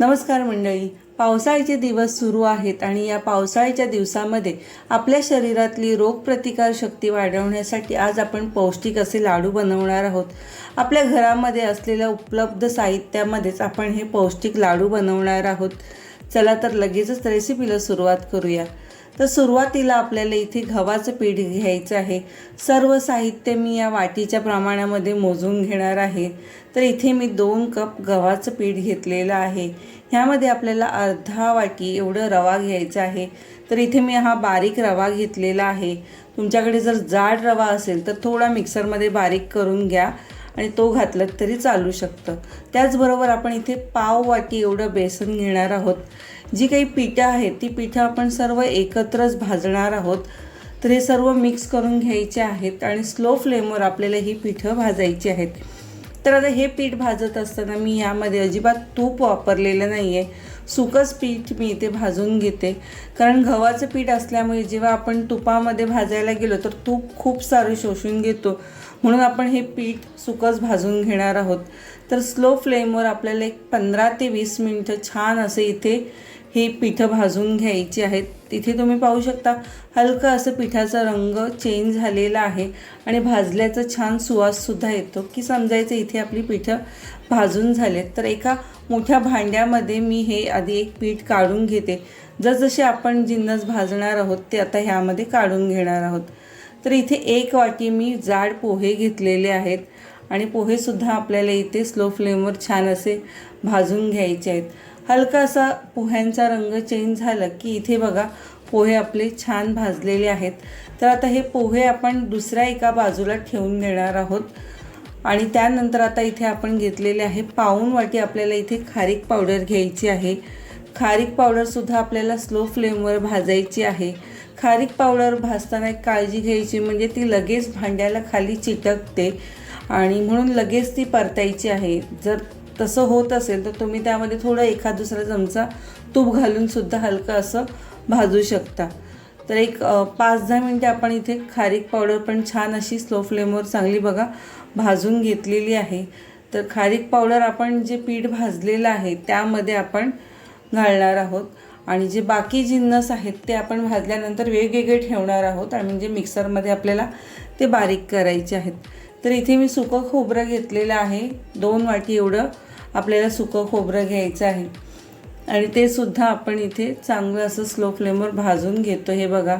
नमस्कार मंडळी. पावसाळ्याचे दिवस सुरू आहेत आणि या पावसाळ्याच्या दिवसामध्ये आपल्या शरीरातली रोगप्रतिकार शक्ती वाढवण्यासाठी आज आपण पौष्टिक असे लाडू बनवणार आहोत. आपल्या घरामध्ये असलेल्या उपलब्ध साहित्यामध्येच आपण हे पौष्टिक लाडू बनवणार आहोत. चला तर लगेचच रेसिपीला सुरुवात करूया. तर सुरुवातीला आपल्याला इथे गव्हाचं पीठ घ्यायचं आहे. सर्व साहित्य मी या वाटीच्या प्रमाणामध्ये मोजून घेणार आहे. तर इथे मी दोन कप गव्हाचं पीठ घेतलेलं आहे. ह्यामध्ये आपल्याला अर्धा वाटी एवढं रवा घ्यायचा आहे. तर इथे मी हा बारीक रवा घेतलेला आहे. तुमच्याकडे जर जाड रवा असेल तर थोडा मिक्सरमध्ये बारीक करून घ्या. आणि तो घातलं तरी चालू शकतं. त्याचबरोबर आपण इथे पाव वाटी एवढं बेसन घेणार आहोत. जी काही पिठं आहेत ती पिठं आपण सर्व एकत्रच भाजणार आहोत. तर हे सर्व मिक्स करून घ्यायचे आहेत आणि स्लो फ्लेमवर आपल्याला ही पिठं भाजायची आहेत. तर आता हे पीठ भाजत असताना मी यामध्ये अजिबात तूप वापरलेलं नाही आहे सुकंच पीठ मी इथे भाजून घेते. कारण गव्हाचं पीठ असल्यामुळे जेव्हा आपण तुपामध्ये भाजायला गेलो तर तूप खूप सारं शोषून घेतो. म्हणून आपण हे पीठ सुकंच भाजून घेणार आहोत. तर स्लो फ्लेमवर आपल्याला एक पंधरा ते वीस मिनटं छान असे इथे ही पिठं भाजून घ्यायची आहेत. तिथे तुम्ही पाहू शकता हलका असं पिठाचा रंग चेंज झालेला आहे आणि भाजल्याचा छान सुवाससुद्धा येतो. की समजायचं इथे आपली पिठं भाजून झालेत. तर एका मोठ्या भांड्यामध्ये मी हे आधी एक पीठ काढून घेते. जसजसे आपण जिन्नस भाजणार आहोत ते आता ह्यामध्ये काढून घेणार आहोत. तर इथे एक वाटी मी जाड पोहे घेतलेले आहेत आणि पोहेसुद्धा आपल्याला इथे स्लो फ्लेमवर छान असे भाजून घ्यायचे आहेत. हलका असा पोह्यांचा रंग चेंज झाला की इथे बघा पोहे आपले छान भाजलेले आहेत. तर आता हे पोहे आपण दुसऱ्या एका बाजूला ठेवून देणार आहोत. आणि त्यानंतर आता इथे आपण घेतलेले आहे पाऊण वाटी आपल्याला इथे खारीक पावडर घ्यायची आहे. खारीक पावडरसुद्धा आपल्याला स्लो फ्लेमवर भाजायची आहे. खारीक पावडर भाजताना एक काळजी घ्यायची म्हणजे ती लगेच भांड्याला खाली चिटकते. आणि म्हणून लगेच ती परतायची आहे. जर तसं होत असेल तर तुम्ही त्यामध्ये थोडं एखाद दुसरा चमचा तूप घालूनसुद्धा हलकं असं भाजू शकता. तर एक पाच दहा मिनटं आपण इथे खारीक पावडर पण छान अशी स्लो फ्लेमवर चांगली बघा भाजून घेतलेली आहे. तर खारीक पावडर आपण जे पीठ भाजलेलं आहे त्यामध्ये आपण घालणार आहोत. आणि जे बाकी जिन्नस आहेत ते आपण भाजल्यानंतर वेगवेगळे ठेवणार आहोत. आणि म्हणजे मिक्सरमध्ये आपल्याला ते बारीक करायचे आहेत. तर इथे मी सुकं खोबरं घेतलेलं आहे. दोन वाटी एवढं आपल्याला सुकं खोबरं घ्यायचं आहे. आणि ते सुद्धा आपण इथे चांगलं असं स्लो फ्लेमवर भाजून घेतो. हे बघा.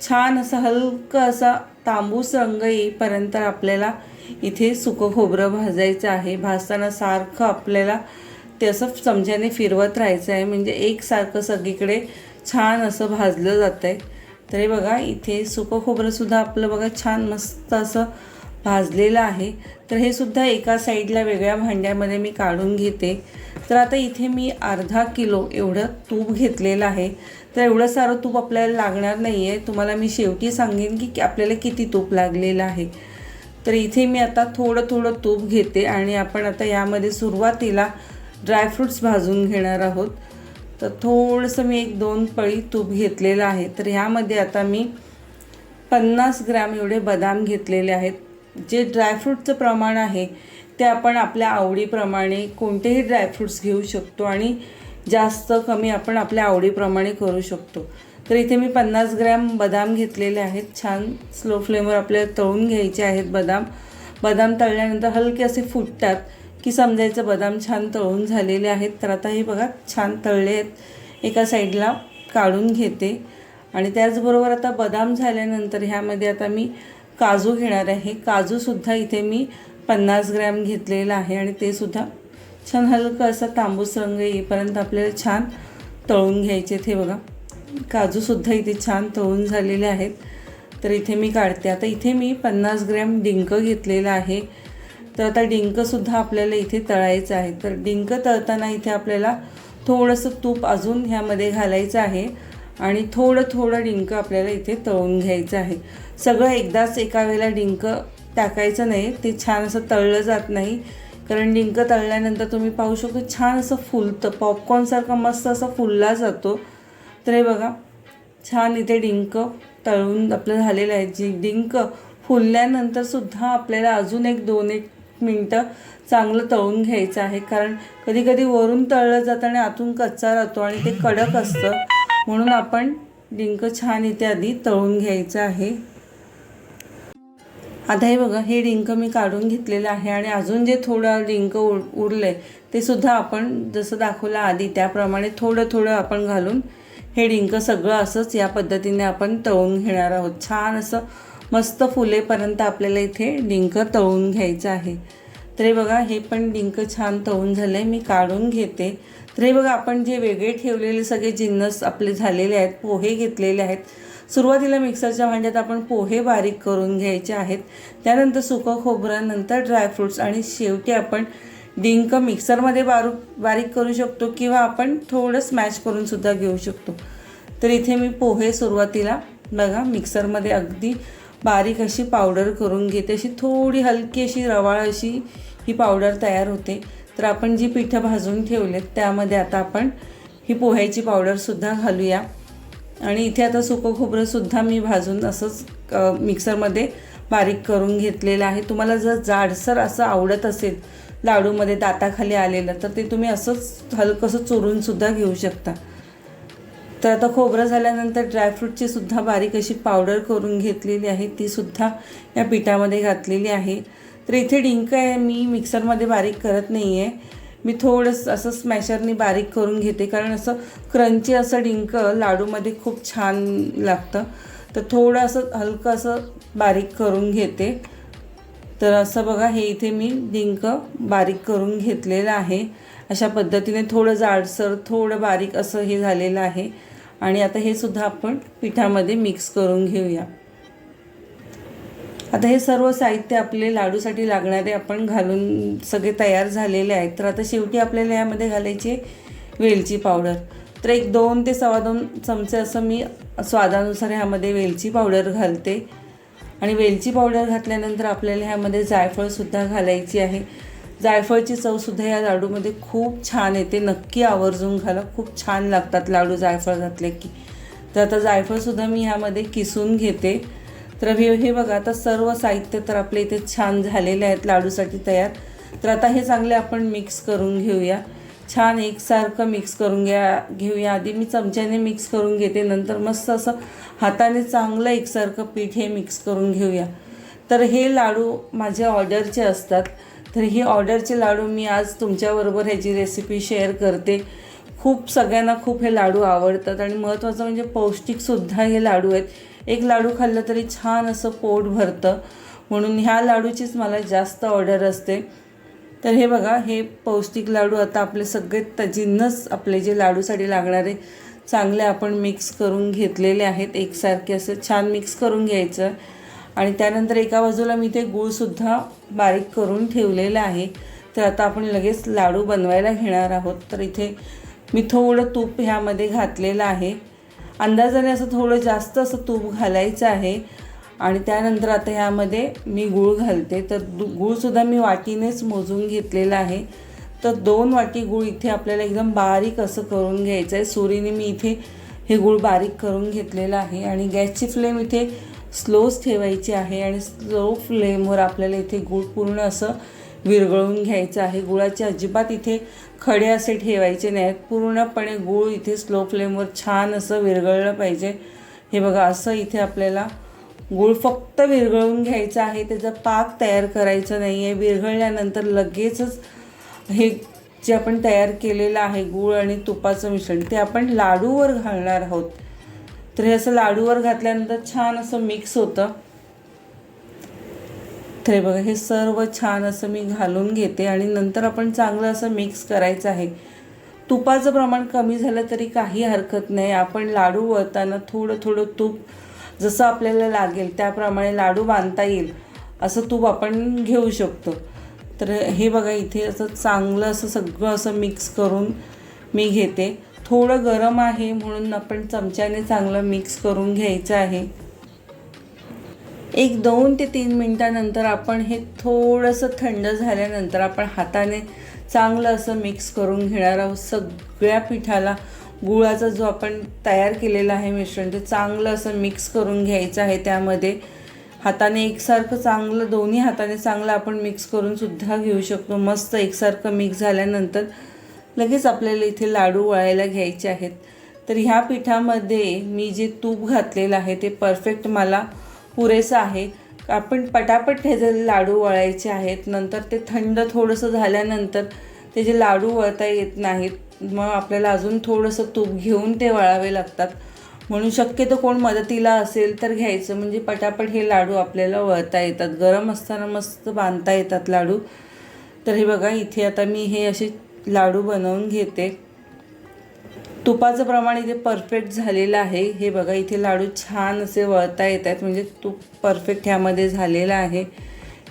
छान असं हलकं असा तांबूस रंग येईपर्यंत आपल्याला इथे सुकं खोबरं भाजायचं आहे. भाजताना सारखं आपल्याला ते असं चमच्याने फिरवत राहायचं आहे. म्हणजे एकसारखं सगळीकडे छान असं भाजलं जातं आहे तर हे बघा इथे सुकं खोबरंसुद्धा आपलं बघा छान मस्त असं भाजलेलं आहे. तर हे सुद्धा एका साईडला वेगळ्या भांड्यामध्ये मी काढून घेते. तर आता इथे मी अर्धा किलो एवढं तूप घेतलेलं आहे. तर एवढं सारं तूप आपल्याला लागणार नाही आहे तुम्हाला मी शेवटी सांगेन की आपल्याला किती तूप लागलेलं आहे. तर इथे मी आता थोडं थोडं तूप घेते आणि आपण आता यामध्ये सुरुवातीला ड्रायफ्रूट्स भाजून घेणार आहोत. तर थोडंसं मी एक दोन पळी तूप घेतलेलं आहे. तर ह्यामध्ये आता मी पन्नास ग्रॅम एवढे बदाम घेतलेले आहेत. जे ड्रायफ्रूटचं प्रमाण आहे ते आपण आपल्या आवडीप्रमाणे कोणतेही ड्रायफ्रूट्स घेऊ शकतो आणि जास्त कमी आपण आपल्या आवडीप्रमाणे करू शकतो. तर इथे मी पन्नास ग्रॅम बदाम घेतलेले आहेत. छान स्लो फ्लेमवर आपल्याला तळून घ्यायचे आहेत बदाम. बदाम तळल्यानंतर हलके असे फुटतात की समजायचं बदाम छान तळून झालेले आहेत. तर आता हे बघा छान तळले आहेत. एका साईडला काढून घेते. आणि त्याचबरोबर आता बदाम झाल्यानंतर ह्यामध्ये आता मी काजू घेणार आहे. काजूसुद्धा इथे मी पन्नास ग्रॅम घेतलेलं आहे आणि ते सुद्धा छान हलकं असं तांबूस रंग येईपर्यंत आपल्याला छान तळून घ्यायचे ते बघा. काजूसुद्धा इथे छान तळून झालेले आहेत. तर इथे मी काढते. आता इथे मी पन्नास ग्रॅम डिंक घेतलेलं आहे. तर आता डिंकसुद्धा आपल्याला इथे तळायचं आहे. तर डिंक तळताना इथे आपल्याला थोडंसं तूप अजून ह्यामध्ये घालायचं आहे. आणि थोडं थोडं डिंक आपल्याला इथे तळून घ्यायचं आहे. सगळं एकदाच एका वेळेला डिंक टाकायचं नाही ते छान असं तळलं जात नाही. कारण डिंक तळल्यानंतर तुम्ही पाहू शकतो छान असं फुलतं पॉपकॉर्नसारखं मस्त असं फुलला जातो. तर हे बघा छान इथे डिंक तळून आपलं झालेलं आहे. जी डिंक फुलल्यानंतरसुद्धा आपल्याला अजून एक दोन एक मिनटं चांगलं तळून घ्यायचं आहे. कारण कधीकधी वरून तळलं जातं आणि आतून कच्चा राहतो आणि ते कडक असतं. म्हणून आपण डिंक छान इथे आधी तळून घ्यायचं आहे. आता हे बघा हे डिंक मी काढून घेतलेलं आहे आणि अजून जे थोडं डिंक उर उरलं आहे ते सुद्धा आपण जसं दाखवलं आधी त्याप्रमाणे थोडं थोडं आपण घालून हे डिंक सगळं असंच या पद्धतीने आपण तळून घेणार आहोत. छान असं मस्त फुलेपर्यंत आपल्याला इथे डिंक तळून घ्यायचं आहे. तर हे बघा हे पण डिंक छान तळून झालं आहे मी काढून घेते. तर हे बघा आपण जे वेगळे ठेवलेले सगळे जिन्नस आपले झालेले आहेत पोहे घेतलेले आहेत सुरुवातीला मिक्सरच्या भांड्यात आपण पोहे बारीक करून घ्यायचे आहेत. त्यानंतर सुकं खोबरं नंतर ड्रायफ्रूट्स आणि शेवटी आपण डिंक मिक्सरमध्ये बारू बारीक करू शकतो किंवा आपण थोडं स्मॅश करूनसुद्धा घेऊ शकतो. तर इथे मी पोहे सुरुवातीला बघा मिक्सरमध्ये अगदी बारीक अशी पावडर करून घेते. अशी थोडी हलकी अशी रवाळ अशी ही पावडर तयार होते. तर आपण जी पिठं भाजून ठेवलेत त्यामध्ये आता आपण ही पोह्याची पावडरसुद्धा घालूया. आणि इथे आता सुकं खोबरंसुद्धा मी भाजून असंच मिक्सरमध्ये बारीक करून घेतलेलं आहे. तुम्हाला जर जाडसर असं आवडत असेल लाडूमध्ये दाताखाली आलेलं तर ते तुम्ही असंच हलकंसं चोरूनसुद्धा घेऊ शकता. तर आता खोबरं झाल्यानंतर ड्रायफ्रूटची सुद्धा बारीक अशी पावडर करून घेतलेली आहे. ती सुद्धा या पिठामध्ये घातलेली आहे. तर इथे डिंक आहे मी मिक्सरमध्ये बारीक करत नाही आहे मी थोडंसं असं स्मॅशरनी बारीक करून घेते कारण असं क्रंची असं डिंक लाडूमध्ये खूप छान लागतं. तर थोडं असं हलकं असं बारीक करून घेते. तर असं बघा हे इथे मी डिंक बारीक करून घेतलेलं आहे. अशा पद्धतीने थोडं जाडसर थोडं बारीक असं हे झालेलं आहे. आणि आता हे सुद्धा आपण पिठामध्ये मिक्स करून घेऊया. आता हे सर्व साहित्य आपले लाडूसाठी लागणारे आपण घालून सगळे तयार झालेले आहेत. तर आता शेवटी आपल्याला यामध्ये घालायची वेलची पावडर. तर एक दोन ते सव्वा दोन चमचे असं मी स्वादानुसार ह्यामध्ये वेलची पावडर घालते. आणि वेलची पावडर घातल्यानंतर आपल्याला ह्यामध्ये जायफळसुद्धा घालायची आहे. जायफळची चवसुद्धा या लाडूमध्ये खूप छान येते. नक्की आवर्जून घाला. खूप छान लागतात लाडू जायफळ घातले की. तर आता जायफळसुद्धा मी ह्यामध्ये किसून घेते. तर हे हे बघा आता सर्व साहित्य तर आपले इथे छान झालेले आहेत लाडूसाठी तयार. तर आता हे चांगले आपण मिक्स करून घेऊया. छान एकसारखं मिक्स करून घ्या घेऊया. आधी मी चमच्याने मिक्स करून घेते नंतर मस्त असं हाताने चांगलं एकसारखं पीठ हे मिक्स करून घेऊया. तर हे लाडू माझ्या ऑर्डरचे असतात. तर ही ऑर्डरचे लाडू मी आज तुमच्याबरोबर ह्याची रेसिपी शेअर करते. खूप सगळ्यांना खूप हे लाडू आवडतात आणि महत्त्वाचं म्हणजे पौष्टिकसुद्धा हे लाडू आहेत. एक लाडू खाल्लं तरी छान असं पोट भरतं. म्हणून ह्या लाडूचीच मला जास्त ऑर्डर असते. तर हे बघा हे पौष्टिक लाडू आता आपले सगळे त आपले जे लाडूसाठी लागणारे चांगले आपण मिक्स करून घेतलेले आहेत. एकसारखे असं छान मिक्स करून घ्यायचं. आणि त्यानंतर एका बाजूला मी ते गूळसुद्धा बारीक करून ठेवलेलं आहे. तर आता आपण लगेच लाडू बनवायला घेणार आहोत. तर इथे मी थोडं तूप ह्यामध्ये घातलेलं आहे. अंदाजाने असं थोडं जास्त असं तूप घालायचं आहे. आणि त्यानंतर आता ह्यामध्ये मी गूळ घालते. तर दु गूळसुद्धा मी वाटीनेच मोजून घेतलेला आहे. तर दोन वाटी गूळ इथे आपल्याला एकदम बारीक असं करून घ्यायचं आहे. सुरीने मी इथे हे गूळ बारीक करून घेतलेलं आहे. आणि गॅसची फ्लेम इथे स्लोच ठेवायची आहे. आणि स्लो फ्लेमवर आपल्याला इथे गूळ पूर्ण असं विरघळून घ्यायचं आहे. गुळाचे अजिबात इथे खडे असे ठेवायचे नाहीत. पूर्णपणे गूळ इथे स्लो फ्लेमवर छान असं विरघळलं पाहिजे. हे बघा असं इथे आपल्याला गूळ फक्त विरघळून घ्यायचं आहे. त्याचा पाक तयार करायचा नाही आहे विरघळल्यानंतर लगेचच हे जे आपण तयार केलेलं आहे गूळ आणि तुपाचं मिश्रण ते आपण लाडूवर घालणार आहोत. तर हे असं लाडूवर घातल्यानंतर छान असं मिक्स होतं. हे बघा हे सर्व छान असं मी घालून घेते आणि नंतर आपण चांगलं असं मिक्स करायचं आहे. तुपाचं प्रमाण कमी झालं तरी काही हरकत नाही. आपण लाडू वळताना थोडं थोडं तूप जसं आपल्याला लागेल त्याप्रमाणे लाडू बांधता येईल असं तूप आपण घेऊ शकतो. तर हे बघा इथे असं चांगलं असं सगळं असं मिक्स करून मी घेते. थोडं गरम आहे म्हणून आपण चमच्याने चांगलं मिक्स करून घ्यायचं आहे. एक दोन ते तीन मिनटानंतर आपण हे थोडंसं थंड झाल्यानंतर आपण हाताने चांगलं असं मिक्स करून घेणार आहोत. सगळ्या पिठाला गुळाचा जो आपण तयार केलेला आहे मिश्रण ते चांगलं असं मिक्स करून घ्यायचं आहे त्यामध्ये. हाताने एकसारखं चांगलं दोन्ही हाताने चांगलं आपण मिक्स करून सुद्धा घेऊ शकतो. मस्त एकसारखं मिक्स झाल्यानंतर लगेच आपल्याला इथे लाडू वळायला घ्यायचे आहेत. तर ह्या पिठामध्ये मी जे तूप घातलेलं आहे ते परफेक्ट मला पुरेसं आहे. आपण पटापट हे जे लाडू वळायचे आहेत नंतर ते थंड थोडंसं झाल्यानंतर ते जे लाडू वळता येत नाहीत मग आपल्याला अजून थोडंसं तूप घेऊन ते वळावे लागतात. म्हणून शक्यतो कोण मदतीला असेल तर घ्यायचं म्हणजे पटापट हे लाडू आपल्याला वळता येतात. गरम असताना मस्त बांधता येतात लाडू. तर हे बघा इथे आता मी हे असे लाडू बनवून घेते. तुपाचं प्रमाण इथे परफेक्ट झालेलं आहे. हे बघा इथे लाडू छान असे वळता येत आहेत म्हणजे तूप परफेक्ट ह्यामध्ये झालेलं आहे.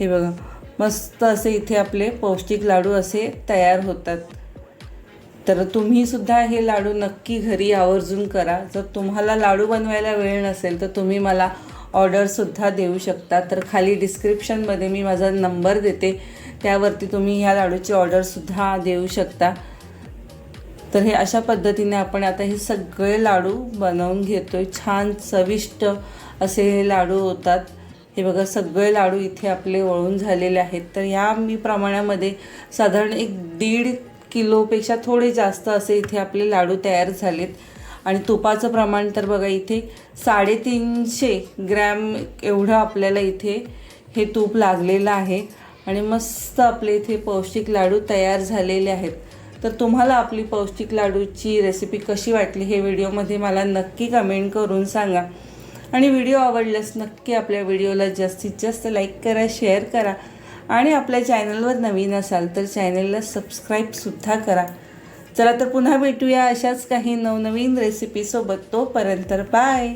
हे बघा मस्त असे इथे आपले पौष्टिक लाडू असे तयार होतात. तर तुम्हीसुद्धा हे लाडू नक्की घरी आवर्जून करा. जर तुम्हाला लाडू बनवायला वेळ नसेल तर तुम्ही मला ऑर्डरसुद्धा देऊ शकता. तर खाली डिस्क्रिप्शनमध्ये मी माझा नंबर देते. त्यावरती तुम्ही ह्या लाडूची ऑर्डरसुद्धा देऊ शकता. तर हे अशा पद्धतीने आपण आता हे सगळे लाडू बनवून घेतो आहे छान चविष्ट असे हे लाडू होतात. हे बघा सगळे लाडू इथे आपले वळून झालेले आहेत. तर ह्या मी प्रमाणामध्ये साधारण एक दीड किलोपेक्षा थोडे जास्त असे इथे आपले लाडू तयार झालेत. आणि तुपाचं प्रमाण तर बघा इथे साडेतीनशे ग्रॅम एवढं आपल्याला इथे हे तूप लागलेलं आहे. आणि मस्त आपले इथे पौष्टिक लाडू तयार झालेले आहेत. तर तुम्हाला आपली पौष्टिक लाडूची रेसिपी कशी वाटली हे व्हिडिओमध्ये मला नक्की कमेंट करून सांगा. आणि व्हिडिओ आवडल्यास नक्की आपल्या व्हिडिओला जास्तीत जास्त लाईक करा शेअर करा. आणि आपल्या चॅनलवर नवीन असाल तर चॅनलला सबस्क्राईबसुद्धा करा. चला तर पुन्हा भेटूया अशाच काही नवनवीन रेसिपीसोबत तोपर्यंत बाय